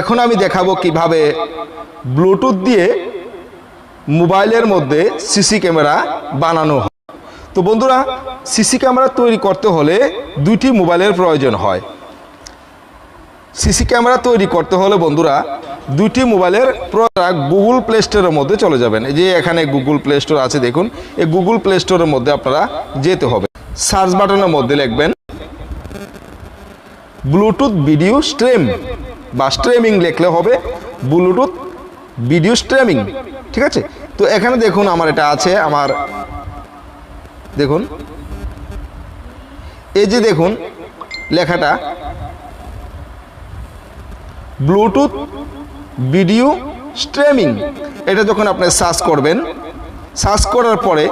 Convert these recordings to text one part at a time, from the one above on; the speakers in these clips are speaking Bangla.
এখন আমি দেখাবো কীভাবে ব্লুটুথ দিয়ে মোবাইলের মধ্যে সিসি ক্যামেরা বানানো হয়। তো বন্ধুরা, সিসি ক্যামেরা তৈরি করতে হলে দুইটি মোবাইলের প্রয়োজন হয়। সিসি ক্যামেরা তৈরি করতে হলে বন্ধুরা, দুইটি মোবাইলের গুগল প্লে স্টোরের মধ্যে চলে যাবেন। যে এখানে গুগল প্লে স্টোর আছে, দেখুন, এই গুগল প্লে স্টোরের মধ্যে আপনারা যেতে হবে। সার্চ বাটনের মধ্যে লিখবেন ব্লুটুথ ভিডিও স্ট্রিম বা স্ট্রিমিং লিখলে হবে ব্লুটুথ ভিডিও স্ট্রিমিং ঠিক আছে? তো এখানে দেখুন আমার এটা আছে, আমার দেখুন। এই যে দেখুন, লেখাটা ব্লুটুথ ভিডিও স্ট্রিমিং এটা যখন আপনি সার্চ করবেন সার্চ করার পরে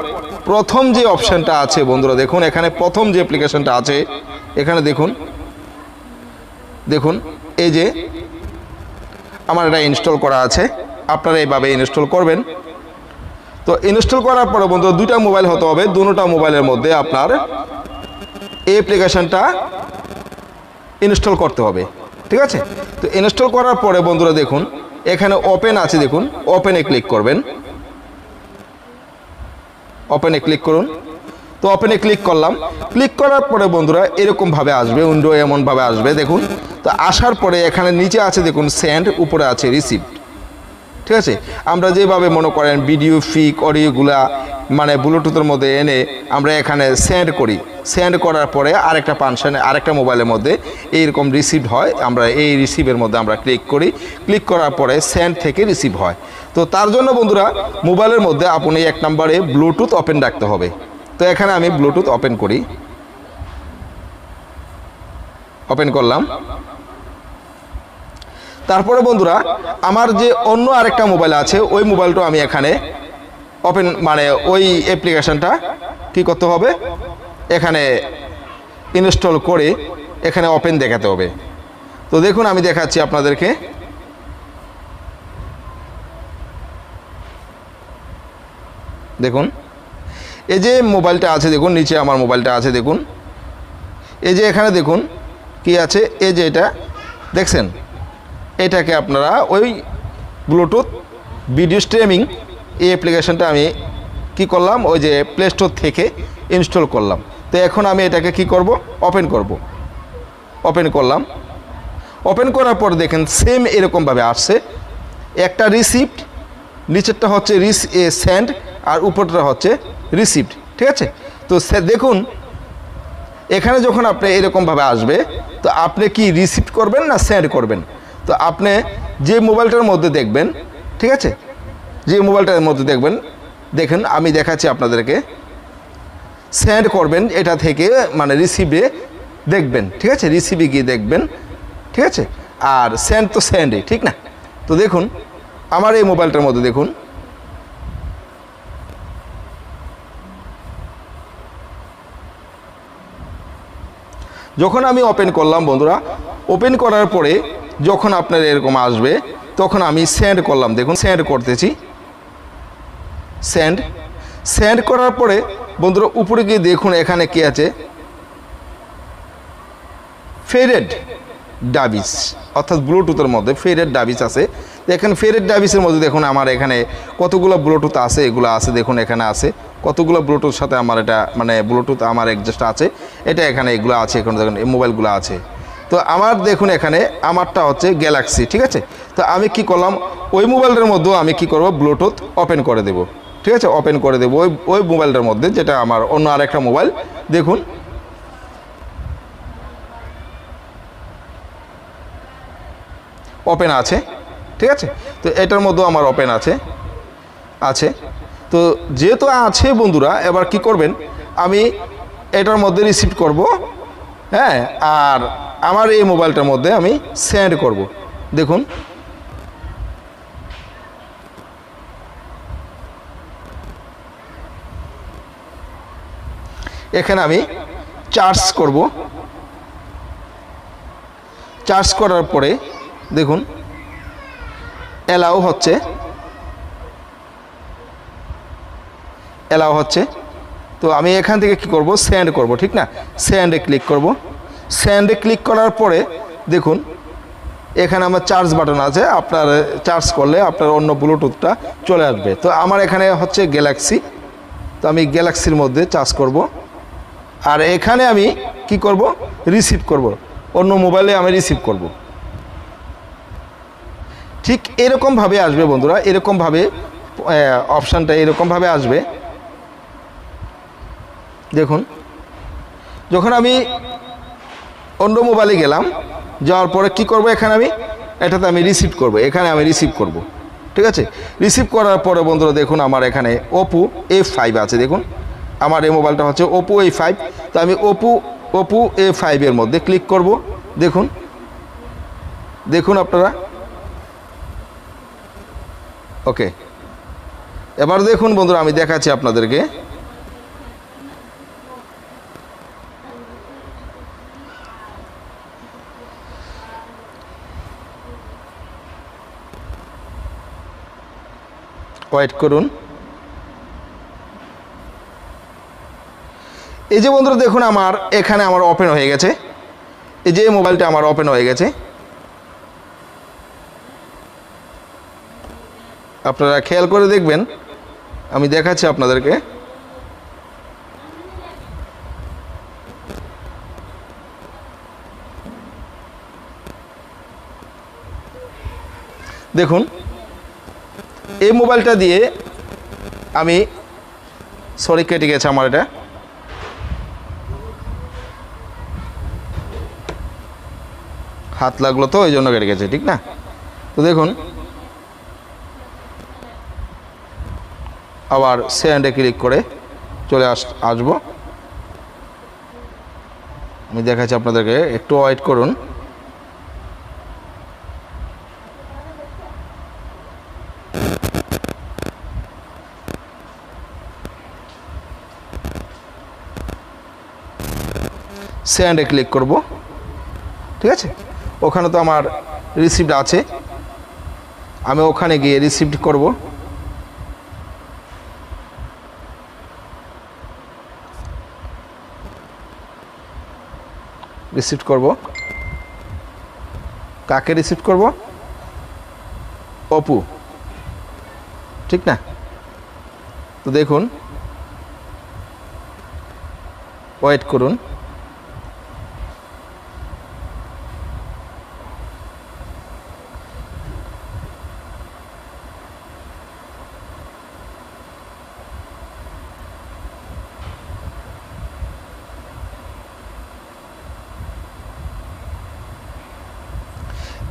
প্রথম যে অপশানটা আছে বন্ধুরা, দেখুন এখানে প্রথম যে অ্যাপ্লিকেশনটা আছে, এখানে দেখুন। দেখুন, এই যে আমার এটা ইনস্টল করা আছে। আপনারা এইভাবে ইনস্টল করবেন। তো ইনস্টল করার পরে বন্ধু দুইটা মোবাইল হতে হবে দুটোটা মোবাইলের মধ্যে আপনার এই অ্যাপ্লিকেশনটা ইনস্টল করতে হবে, ঠিক আছে? তো ইনস্টল করার পরে বন্ধুরা দেখুন, এখানে ওপেন আছে, দেখুন ওপেনে ক্লিক করবেন। ওপেনে ক্লিক করুন। তো ওপেনে ক্লিক করলাম। ক্লিক করার পরে বন্ধুরা, এরকমভাবে আসবে, উইন্ডো এমনভাবে আসবে, দেখুন। তো আসার পরে এখানে নিচে আছে দেখুন স্যান্ড উপরে আছে রিসিপ্ট ঠিক আছে? আমরা যেভাবে মনে করেন ভিডিও ফিক অডিওগুলা মানে ব্লুটুথের মধ্যে এনে আমরা এখানে সেন্ড করি। সেন্ড করার পরে আরেকটা পানশনে আরেকটা মোবাইলের মধ্যে এইরকম রিসিভ হয়। আমরা এই রিসিভের মধ্যে আমরা ক্লিক করি। ক্লিক করার পরে সেন্ড থেকে রিসিভ হয়। তো তার জন্য বন্ধুরা মোবাইলের মধ্যে আপনি এক নম্বরে ব্লুটুথ ওপেন রাখতে হবে। তো এখানে আমি ব্লুটুথ ওপেন করি। ওপেন করলাম। তারপরে বন্ধুরা, আমার যে অন্য আরেকটা মোবাইল আছে, ওই মোবাইলটা আমি এখানে ওপেন মানে ওই অ্যাপ্লিকেশনটা কি করতে হবে? এখানে ইনস্টল করে এখানে ওপেন দেখাতে হবে। তো দেখুন, আমি দেখাচ্ছি আপনাদেরকে। দেখুন, এই যে মোবাইলটা আছে, দেখুন, নিচে আমার মোবাইলটা আছে, দেখুন। এই যে এখানে দেখুন, কি আছে? এই যে এটা, দেখছেন? এটাকে আপনারা ওই ব্লুটুথ ভিডিও স্ট্রিমিং এই অ্যাপ্লিকেশনটা আমি কি করলাম? ওই যে প্লে স্টোর থেকে ইনস্টল করলাম। তো এখন আমি এটাকে কি করব? ওপেন করব। ওপেন করলাম। ওপেন করার পর দেখেন সেম এরকমভাবে আসছে। একটা রিসিপ্ট নিচেরটা হচ্ছে রিস এ স্যান্ড আর উপরটা হচ্ছে রিসিপ্ট ঠিক আছে? তো দেখুন, এখানে যখন আপনি এরকমভাবে আসবে, তো আপনি কি রিসিপ্ট করবেন না স্যান্ড করবেন? তো আপনি যে মোবাইলটার মধ্যে দেখবেন, ঠিক আছে? যে মোবাইলটার মধ্যে দেখবেন, দেখেন, আমি দেখাচ্ছি আপনাদেরকে। সেন্ড করবেন, এটা থেকে মানে রিসিভে দেখবেন, ঠিক আছে? রিসিভে গিয়ে দেখবেন, ঠিক আছে? আর সেন্ড তো সেন্ডই ঠিক না? তো দেখুন, আমার এই মোবাইলটার মধ্যে দেখুন। যখন আমি ওপেন করলাম, বন্ধুরা ওপেন করার পরে যখন আপনার এরকম আসবে, তখন আমি সেন্ড করলাম। দেখুন সেন্ড করতেছি। সেন্ড সেন্ড করার পরে, বন্ধুরা, উপরে গিয়ে দেখুন এখানে কি আছে। ফেরেড ডাবিস, অর্থাৎ ব্লুটুথের মধ্যে ফেরেড ডাবিস আছে। এখানে ফেরেড ডাবিসের মধ্যে দেখুন আমার এখানে কতগুলো ব্লুটুথ আছে, এগুলো আছে, দেখুন এখানে আছে। কতগুলো ব্লুটুথ সাথে আমার এটা মানে ব্লুটুথ আমার একজাস্ট আছে। এটা এখানে এগুলো আছে, এখানে দেখুন, এই মোবাইলগুলো আছে। তো আমার দেখুন এখানে, আমারটা হচ্ছে গ্যালাক্সি ঠিক আছে? তো আমি কি করলাম, ওই মোবাইলটার মধ্যেও আমি কি করব ব্লুটুথ ওপেন করে দেব, ঠিক আছে? ওপেন করে দেবো ওই ওই মোবাইলটার মধ্যে, যেটা আমার অন্য আরেকটা মোবাইল। দেখুন। ওপেন আছে, ঠিক আছে? তো এটার মধ্যেও আমার ওপেন আছে আছে। তো যেহেতু আছে বন্ধুরা, এবার কি করবেন, আমি এটার মধ্যে রিসিভ করব হ্যাঁ? আর আমার এই মোবাইলটার মধ্যে আমি সেন্ড করব। দেখুন। এখানে আমি চার্জ করব। চার্জ করার পরে দেখুন অ্যালাউ হচ্ছে। অ্যালাউ হচ্ছে। তো আমি এখান থেকে কি করব? সেন্ড করব, ঠিক না? সেন্ডে ক্লিক করব। সেন্ডে ক্লিক করার পরে দেখুন, এখানে আমার চার্জ বাটন আছে, আপনার চার্জ করলে আপনার অন্য ব্লুটুথটা চলে আসবে। তো আমার এখানে হচ্ছে গ্যালাক্সি তো আমি গ্যালাক্সির মধ্যে চার্জ করব। আর এখানে আমি কি করব? রিসিভ করব। অন্য মোবাইলে আমি রিসিভ করব। ঠিক এরকমভাবে আসবে বন্ধুরা, এরকমভাবে অপশানটা এরকমভাবে আসবে। দেখুন, যখন আমি অন্য মোবাইলে গেলাম, যাওয়ার পরে কি করব এখানে আমি? এটাতে আমি রিসিভ করব, এখানে আমি রিসিভ করব, ঠিক আছে? রিসিভ করার পরে বন্ধুরা দেখুন আমার এখানে ওপো এ ফাইভ আছে, দেখুন। আমার এই মোবাইলটা হচ্ছে ওপো এ ফাইভ তো আমি ওপো ওপো এ ফাইভের মধ্যে ক্লিক করব, দেখুন। দেখুন আপনারা। ওকে এবার দেখুন বন্ধুরা, আমি দেখাচ্ছি আপনাদেরকে। ওয়েট করুন। এই যে বন্ধুরা, দেখুন আমার, এখানে আমার ওপেন হয়ে গেছে। এই যে মোবাইলটা আমার ওপেন হয়ে গেছে। আপনারা খেয়াল করে দেখবেন, আমি দেখাচ্ছি আপনাদেরকে। দেখুন এই মোবাইলটা দিয়ে আমি সরি কেটে গেছে আমার এটা। হাত লাগল তো, ওই জন্য কেটে গেছে, ঠিক না? তো দেখুন, আবার সেন্ডে ক্লিক করে চলে আস, আসব। আমি দেখাচ্ছি আপনাদেরকে, একটু ওয়েট করুন। সেন্ডে ক্লিক করব। ঠিক আছে? ওখানে তো আমার রিসিপ্ট আছে। আমি ওখানে গিয়ে রিসিপ্ট করব। রিসিপ্ট করব। কাকে রিসিপ্ট করব? অপু। ঠিক না? তো দেখুন। ওয়েট করুন।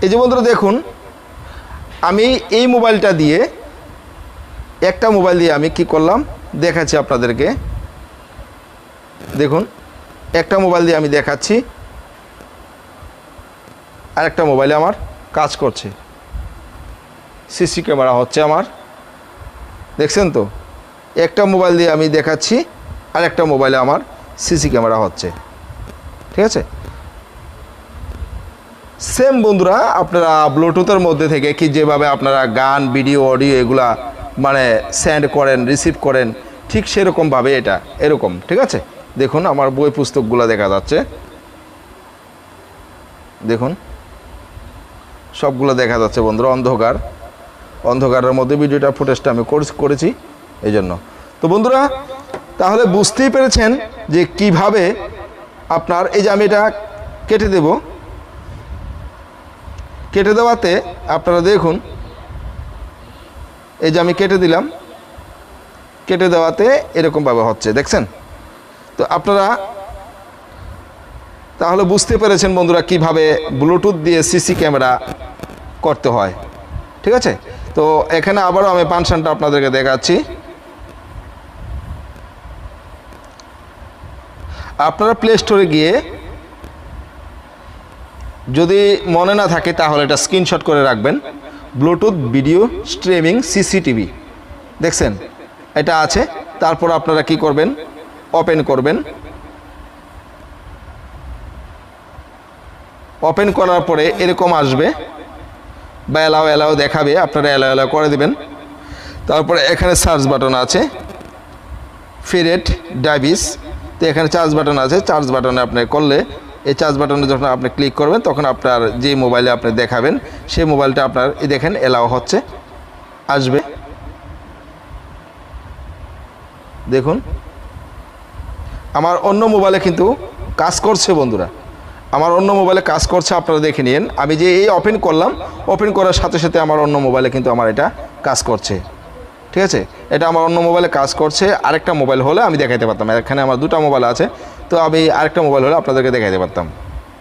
এই যে বন্ধুরা দেখুন, আমি এই মোবাইলটা দিয়ে একটা মোবাইল দিয়ে আমি কি করলাম, দেখাচ্ছি আপনাদেরকে। দেখুন, একটা মোবাইল দিয়ে আমি দেখাচ্ছি আর একটা মোবাইলে আমার কাজ করছে। সিসি ক্যামেরা হচ্ছে আমার। দেখছেন তো? একটা মোবাইল দিয়ে আমি দেখাচ্ছি আর একটা মোবাইলে আমার সিসি ক্যামেরা হচ্ছে। ঠিক আছে? সেম বন্ধুরা, আপনারা ব্লুটুথের মধ্যে থেকে কি যেভাবে আপনারা গান, ভিডিও, অডিও এগুলা মানে সেন্ড করেন রিসিভ করেন, ঠিক সেরকমভাবে এটা, এরকম, ঠিক আছে? দেখুন, আমার বই পুস্তকগুলো দেখা যাচ্ছে। দেখুন, সবগুলো দেখা যাচ্ছে বন্ধুরা, অন্ধকার। অন্ধকারের মধ্যে ভিডিওটা ফুটেজটা আমি করেছি- এই জন্য তো বন্ধুরা, তাহলে বুঝতেই পেরেছেন যে কীভাবে আপনার, এই যে আমি এটা কেটে দেবো। কেটে দেওয়াতে আপনারা দেখুন, এই যে আমি কেটে দিলাম, কেটে দেওয়াতে এরকমভাবে হচ্ছে, দেখছেন? তো আপনারা তাহলে বুঝতে পেরেছেন বন্ধুরা কীভাবে ব্লুটুথ দিয়ে সিসি ক্যামেরা করতে হয়, ঠিক আছে? তো এখানে আবারও আমি পানশানটা আপনাদেরকে দেখাচ্ছি। আপনারা প্লে স্টোরে গিয়ে যদি মনে না থাকে, তাহলে এটা স্ক্রিনশট করে রাখবেন। ব্লুটুথ ভিডিও স্ট্রিমিং সিসিটিভি দেখছেন? এটা আছে। তারপর আপনারা কি করবেন? ওপেন করবেন। ওপেন করার পরে এরকম আসবে। বা এলাও এলাও দেখাবে। আপনারা এলাও এলাও করে দেবেন। তারপরে এখানে সার্চ বাটন আছে। ফিরেট ডাইবিস তো এখানে চার্জ বাটন আছে। চার্জ বাটনে আপনি করলে এই চার্জ বাটনে যখন আপনি ক্লিক করবেন, তখন আপনার যে মোবাইলে আপনি দেখাবেন, সেই মোবাইলটা আপনার, এই দেখেন এলাও হচ্ছে, আসবে। দেখুন, আমার অন্য মোবাইলে কিন্তু কাজ করছে বন্ধুরা। আমার অন্য মোবাইলে কাজ করছে, আপনারা দেখে নিন আমি যে এই ওপেন করলাম ওপেন করার সাথে সাথে আমার অন্য মোবাইলে কিন্তু আমার এটা কাজ করছে। ঠিক আছে? এটা আমার অন্য মোবাইলে কাজ করছে। আরেকটা মোবাইল হলে আমি দেখাইতে পারতাম। এখানে আমার দুটো মোবাইল আছে। তো আমি আরেকটা মোবাইল হলে আপনাদেরকে দেখাইতে পারতাম।